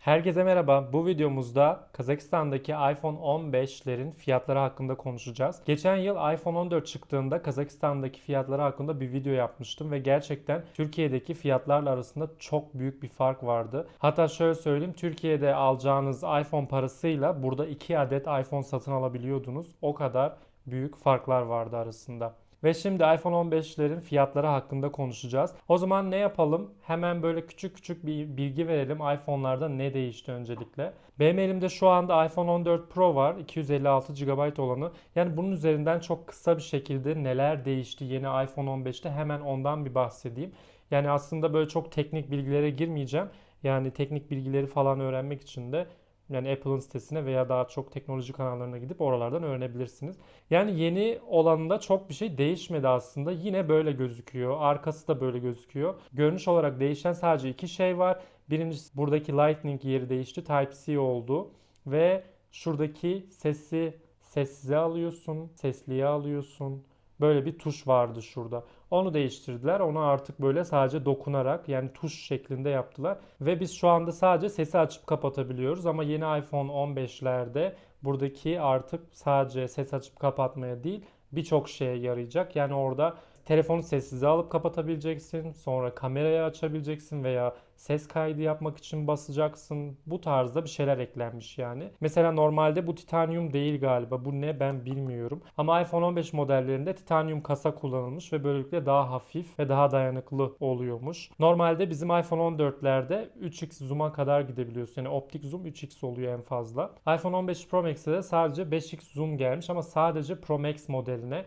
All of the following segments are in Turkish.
Herkese merhaba. Bu videomuzda Kazakistan'daki iPhone 15'lerin fiyatları hakkında konuşacağız. Geçen yıl iPhone 14 çıktığında Kazakistan'daki fiyatları hakkında bir video yapmıştım ve gerçekten Türkiye'deki fiyatlarla arasında çok büyük bir fark vardı. Hatta şöyle söyleyeyim, Türkiye'de alacağınız iPhone parasıyla burada 2 adet iPhone satın alabiliyordunuz. O kadar büyük farklar vardı arasında. Ve şimdi iPhone 15'lerin fiyatları hakkında konuşacağız. O zaman ne yapalım? Hemen böyle küçük küçük bir bilgi verelim. iPhone'larda ne değişti öncelikle. Benim elimde şu anda iPhone 14 Pro var. 256 GB olanı. Yani bunun üzerinden çok kısa bir şekilde neler değişti yeni iPhone 15'te hemen ondan bir bahsedeyim. Yani aslında böyle çok teknik bilgilere girmeyeceğim. Yani teknik bilgileri falan öğrenmek için de yani Apple'ın sitesine veya daha çok teknoloji kanallarına gidip oralardan öğrenebilirsiniz. Yani yeni olanında çok bir şey değişmedi aslında. Yine böyle gözüküyor. Arkası da böyle gözüküyor. Görünüş olarak değişen sadece iki şey var. Birincisi buradaki Lightning yeri değişti. Type-C oldu. Ve şuradaki sesi sessize alıyorsun, sesliye alıyorsun. Böyle bir tuş vardı şurada. Onu değiştirdiler. Onu artık böyle sadece dokunarak yani tuş şeklinde yaptılar. Ve biz şu anda sadece sesi açıp kapatabiliyoruz. Ama yeni iPhone 15'lerde buradaki artık sadece ses açıp kapatmaya değil birçok şeye yarayacak. Yani orada telefonu sessize alıp kapatabileceksin. Sonra kamerayı açabileceksin veya ses kaydı yapmak için basacaksın. Bu tarzda bir şeyler eklenmiş yani. Mesela normalde bu titanyum değil galiba. Bu ne ben bilmiyorum. Ama iPhone 15 modellerinde titanyum kasa kullanılmış ve böylelikle daha hafif ve daha dayanıklı oluyormuş. Normalde bizim iPhone 14'lerde 3x zoom'a kadar gidebiliyorsun. Yani optik zoom 3x oluyor en fazla. iPhone 15 Pro Max'e de sadece 5x zoom gelmiş ama sadece Pro Max modeline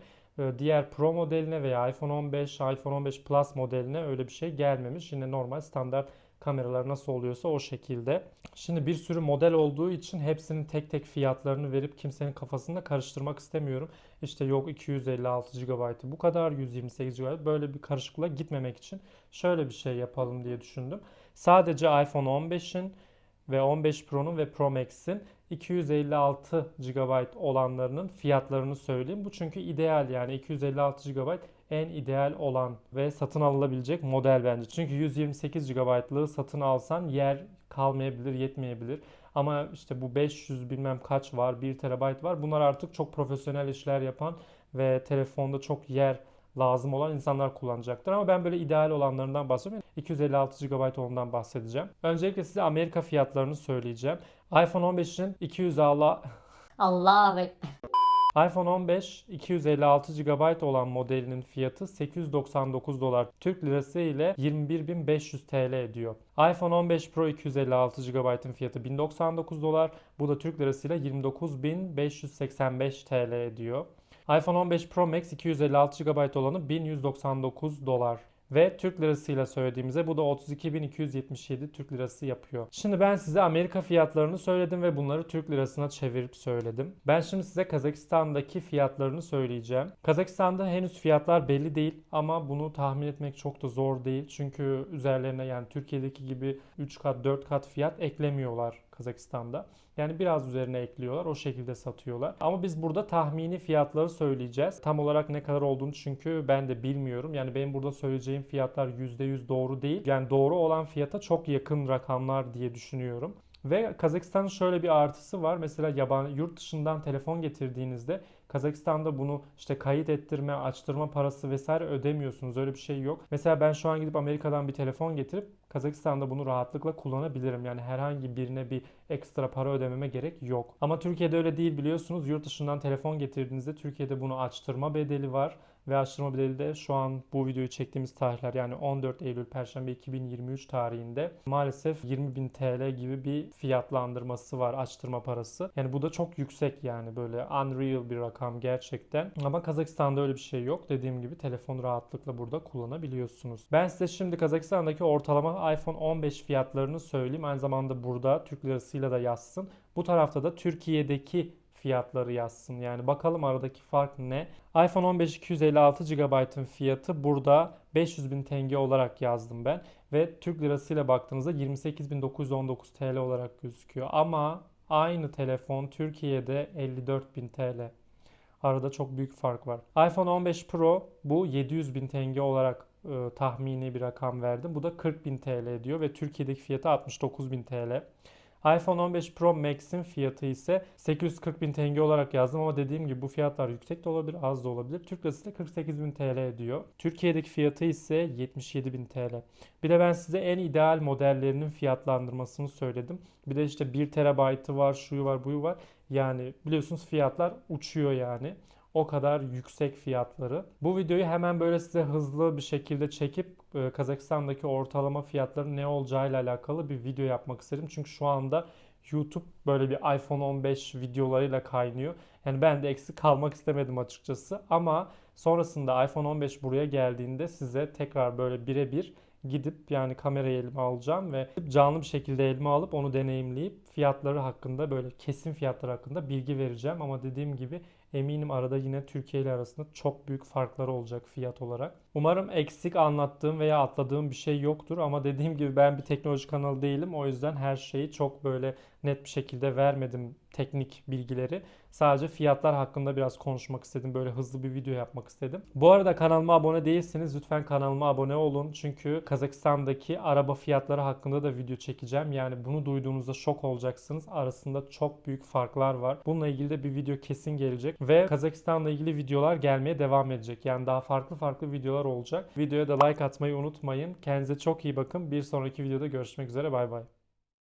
diğer Pro modeline veya iPhone 15, iPhone 15 Plus modeline öyle bir şey gelmemiş. Yine normal standart kameralar nasıl oluyorsa o şekilde. Şimdi bir sürü model olduğu için hepsinin tek tek fiyatlarını verip kimsenin kafasını da karıştırmak istemiyorum. İşte yok 256 GB bu kadar, 128 GB böyle bir karışıklığa gitmemek için şöyle bir şey yapalım diye düşündüm. Sadece iPhone 15'in ve 15 Pro'nun ve Pro Max'in 256 GB olanlarının fiyatlarını söyleyeyim. Bu çünkü ideal yani 256 GB en ideal olan ve satın alınabilecek model bence. Çünkü 128 GB'lığı satın alsan yer kalmayabilir, yetmeyebilir. Ama işte bu 500 bilmem kaç var, 1 TB var. Bunlar artık çok profesyonel işler yapan ve telefonda çok yer lazım olan insanlar kullanacaktır. Ama ben böyle ideal olanlarından bahsediyorum. 256 GB ondan bahsedeceğim. Öncelikle size Amerika fiyatlarını söyleyeceğim. iPhone 15'in 256 Allah ve iPhone 15 256 GB olan modelinin fiyatı 899 dolar. Türk lirası ile 21.500 TL ediyor. iPhone 15 Pro 256 GB'ın fiyatı 1099 dolar. Bu da Türk lirası ile 29.585 TL ediyor. iPhone 15 Pro Max 256 GB olanı 1199 dolar. Ve Türk lirasıyla söylediğimizde bu da 32.277 Türk lirası yapıyor. Şimdi ben size Amerika fiyatlarını söyledim ve bunları Türk lirasına çevirip söyledim. Ben şimdi size Kazakistan'daki fiyatlarını söyleyeceğim. Kazakistan'da henüz fiyatlar belli değil ama bunu tahmin etmek çok da zor değil. Çünkü üzerlerine yani Türkiye'deki gibi 3 kat 4 kat fiyat eklemiyorlar Kazakistan'da. Yani biraz üzerine ekliyorlar. O şekilde satıyorlar. Ama biz burada tahmini fiyatları söyleyeceğiz. Tam olarak ne kadar olduğunu çünkü ben de bilmiyorum. Yani benim burada söyleyeceğim fiyatlar %100 doğru değil. Yani doğru olan fiyata çok yakın rakamlar diye düşünüyorum. Ve Kazakistan'ın şöyle bir artısı var. Mesela yabancı yurt dışından telefon getirdiğinizde Kazakistan'da bunu işte kayıt ettirme, açtırma parası vesaire ödemiyorsunuz. Öyle bir şey yok. Mesela ben şu an gidip Amerika'dan bir telefon getirip Kazakistan'da bunu rahatlıkla kullanabilirim. Yani herhangi birine bir ekstra para ödememe gerek yok. Ama Türkiye'de öyle değil biliyorsunuz. Yurt dışından telefon getirdiğinizde Türkiye'de bunu açtırma bedeli var ve açtırma bedeli de şu an bu videoyu çektiğimiz tarihler yani 14 Eylül Perşembe 2023 tarihinde maalesef 20.000 TL gibi bir fiyatlandırması var açtırma parası. Yani bu da çok yüksek yani böyle unreal bir rakam gerçekten. Ama Kazakistan'da öyle bir şey yok. Dediğim gibi telefon rahatlıkla burada kullanabiliyorsunuz. Ben size şimdi Kazakistan'daki ortalama iPhone 15 fiyatlarını söyleyeyim. Aynı zamanda burada Türk lirasıyla da yazsın. Bu tarafta da Türkiye'deki fiyatları yazsın. Yani bakalım aradaki fark ne? iPhone 15 256 GB'ın fiyatı burada 500 bin tenge olarak yazdım ben. Ve Türk lirasıyla baktığınızda 28.919 TL olarak gözüküyor. Ama aynı telefon Türkiye'de 54.000 TL. Arada çok büyük fark var. iPhone 15 Pro bu 700 bin tenge olarak e, tahmini bir rakam verdim. Bu da 40 bin TL ediyor ve Türkiye'deki fiyatı 69 bin TL. iPhone 15 Pro Max'in fiyatı ise 840 bin TL olarak yazdım ama dediğim gibi bu fiyatlar yüksek de olabilir, az da olabilir. Türk lirası da 48 bin TL ediyor. Türkiye'deki fiyatı ise 77 bin TL. Bir de ben size en ideal modellerinin fiyatlandırmasını söyledim. Bir de işte 1 terabaytı var, şuyu var, buyu var. Yani biliyorsunuz fiyatlar uçuyor yani. O kadar yüksek fiyatları. Bu videoyu hemen böyle size hızlı bir şekilde çekip e, Kazakistan'daki ortalama fiyatların ne olacağıyla alakalı bir video yapmak istedim. Çünkü şu anda YouTube böyle bir iPhone 15 videolarıyla kaynıyor. Yani ben de eksik kalmak istemedim açıkçası. Ama sonrasında iPhone 15 buraya geldiğinde size tekrar böyle birebir gidip yani kamerayı elime alacağım ve canlı bir şekilde elime alıp onu deneyimleyip fiyatları hakkında böyle kesin fiyatları hakkında bilgi vereceğim. Ama dediğim gibi eminim arada yine Türkiye ile arasında çok büyük farklar olacak fiyat olarak. Umarım eksik anlattığım veya atladığım bir şey yoktur ama dediğim gibi ben bir teknoloji kanalı değilim. O yüzden her şeyi çok böyle net bir şekilde vermedim teknik bilgileri. Sadece fiyatlar hakkında biraz konuşmak istedim. Böyle hızlı bir video yapmak istedim. Bu arada kanalıma abone değilseniz lütfen kanalıma abone olun. Çünkü Kazakistan'daki araba fiyatları hakkında da video çekeceğim. Yani bunu duyduğunuzda şok olacaksınız. Arasında çok büyük farklar var. Bununla ilgili de bir video kesin gelecek. Ve Kazakistan'la ilgili videolar gelmeye devam edecek. Yani daha farklı farklı videolar olacak. Videoya da like atmayı unutmayın. Kendinize çok iyi bakın. Bir sonraki videoda görüşmek üzere. Bay bay.